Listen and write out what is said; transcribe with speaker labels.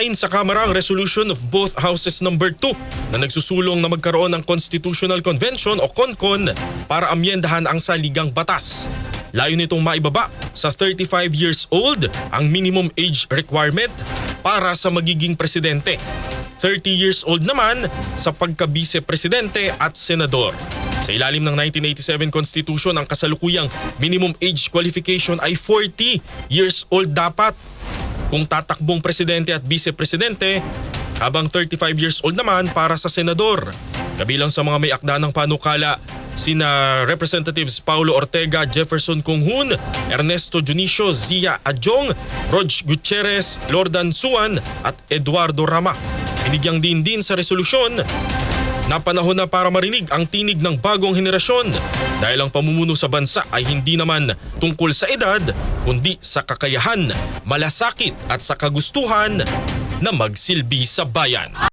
Speaker 1: Inihain sa Kamara ang resolution of both houses number 2 na nagsusulong na magkaroon ng Constitutional Convention o CONCON para amyendahan ang saligang batas. Layo nitong maibaba sa 35 years old ang minimum age requirement para sa magiging presidente. 30 years old naman sa pagka-vice-presidente at senador. Sa ilalim ng 1987 Constitution, ang kasalukuyang minimum age qualification ay 40 years old dapat kung tatakbong presidente at vice-presidente habang 35 years old naman para sa senador. Kabilang sa mga may akda ng panukala sina Representatives Paulo Ortega, Jefferson Kunghun, Ernesto Junicio, Zia Adjong, Rog Gutierrez, Lordan Suan at Eduardo Rama. Binigyang din din sa resolusyon na na para marinig ang tinig ng bagong henerasyon dahil ang pamumuno sa bansa ay hindi naman tungkol sa edad kundi sa kakayahan, malasakit at sa kagustuhan na magsilbi sa bayan.